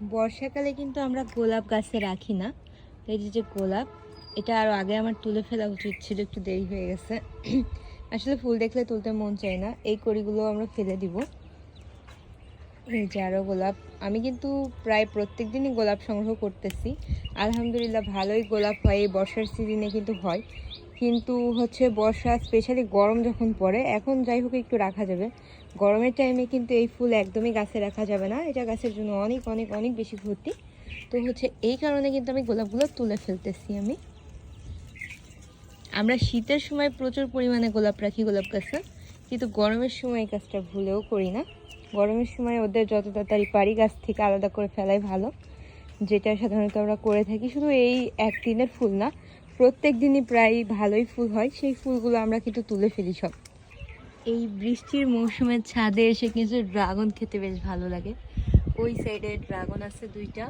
বর্ষাকালে কিন্তু আমরা গোলাপ গাছে রাখি না। এই যে যে গোলাপ, এটা আরও আগে আমার তুলে ফেলা উচিত ছিল, একটু দেরি হয়ে গেছে। আসলে ফুল দেখলে তুলতে মন চায় না, এই কড়িগুলো আমরা ফেলে দিব। এই যে আরও গোলাপ, আমি কিন্তু প্রায় প্রত্যেক দিনই গোলাপ সংগ্রহ করতেছি। আলহামদুলিল্লাহ ভালোই গোলাপ হয়, এই বর্ষার সিজনে কিন্তু হয়। কিন্তু হচ্ছে বর্ষা স্পেশালি গরম যখন পড়ে, এখন যাই হোক একটু রাখা যাবে। গরমের টাইমে কিন্তু এই ফুল একদমই গাছে রাখা যাবে না। এটা গাছের জন্য অনেক অনেক অনেক বেশি ক্ষতি। তো হচ্ছে এই কারণে কিন্তু আমি গোলাপগুলো তুলে ফেলতেছি আমি। আমরা শীতের সময় প্রচুর পরিমাণে গোলাপ রাখি গোলাপ গাছে। কিন্তু গরমের সময় এই কাজটা ভুলেও করি না। গরমের সময় ওদের যত তাড়াতাড়ি পারি গাছ থেকে আলাদা করে ফেলাই ভালো। যেটা সাধারণত আমরা করে থাকি। শুধু এই একদিনের ফুল না প্রত্যেক দিনই প্রায় ভালোই ফুল হয়। সেই ফুলগুলো আমরা কিন্তু তুলে ফেলি সব। এই বৃষ্টির মৌসুমের ছাদে এসে কিন্তু ড্রাগন খেতে বেশ ভালো লাগে। ওই সাইডে ড্রাগন আছে দুইটা,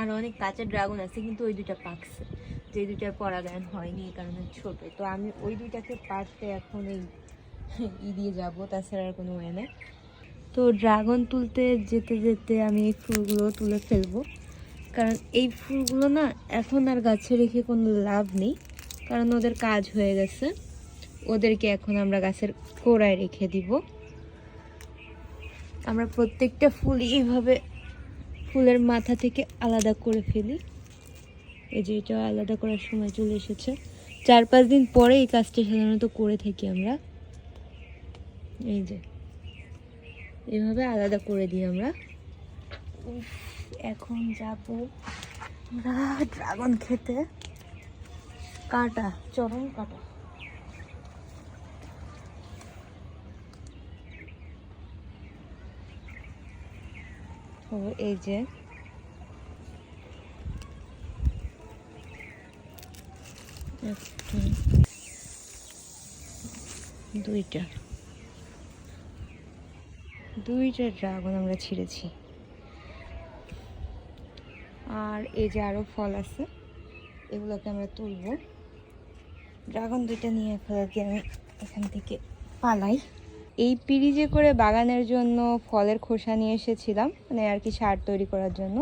আর অনেক কাঁচা ড্রাগন আছে, কিন্তু ওই দুইটা পাকছে। যে দুইটার পরাগায়ন হয়নি এই কারণে ছোট। তো আমি ওই দুইটাকে পারতে এখন এই ই দিয়ে যাব, তাছাড়া আর কোনো ওয়ে নেই। তো ড্রাগন তুলতে যেতে যেতে আমি এই ফুলগুলো তুলে ফেলব। কারণ এই ফুলগুলো না এখন আর গাছে রেখে কোনো লাভ নেই, কারণ ওদের কাজ হয়ে গেছে। ওদেরকে এখন আমরা গাছের কোড়ায় রেখে দিব। আমরা প্রত্যেকটা ফুল এইভাবে ফুলের মাথা থেকে আলাদা করে ফেলি। এই যে এটা আলাদা করার সময় চলে এসেছে। চার পাঁচ দিন পরে এই কাজটা সাধারণত করে থাকি আমরা। এই যে, এভাবে আলাদা করে দিই আমরা। এখন যাব আমরা ড্রাগন খেতে। কাটা, চরম কাটা। তো এই যে। দুইটা। দুইটা ড্রাগন আমরা ছিঁড়েছি। আর এই যে আরও ফল আছে, এগুলোকে আমরা তুলব। ড্রাগন দুইটা নিয়ে এখন আর কি আমি এখান থেকে পালাই। এই পিরিজে করে বাগানের জন্য ফলের খোসা নিয়ে এসেছিলাম মানে আর কি সার তৈরি করার জন্য।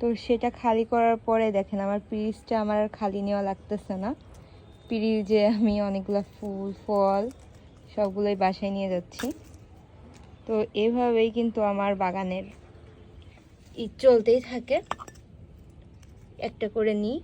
তো সেটা খালি করার পরে দেখেন আমার পিরিজটা আমার আর খালি নেওয়া লাগতেছে না। পিরিজে আমি অনেকগুলো ফুল, ফল সবগুলোই বাসায় নিয়ে যাচ্ছি। তো এভাবেই কিন্তু আমার বাগানের চলতেই থাকে। একটা করে নিই।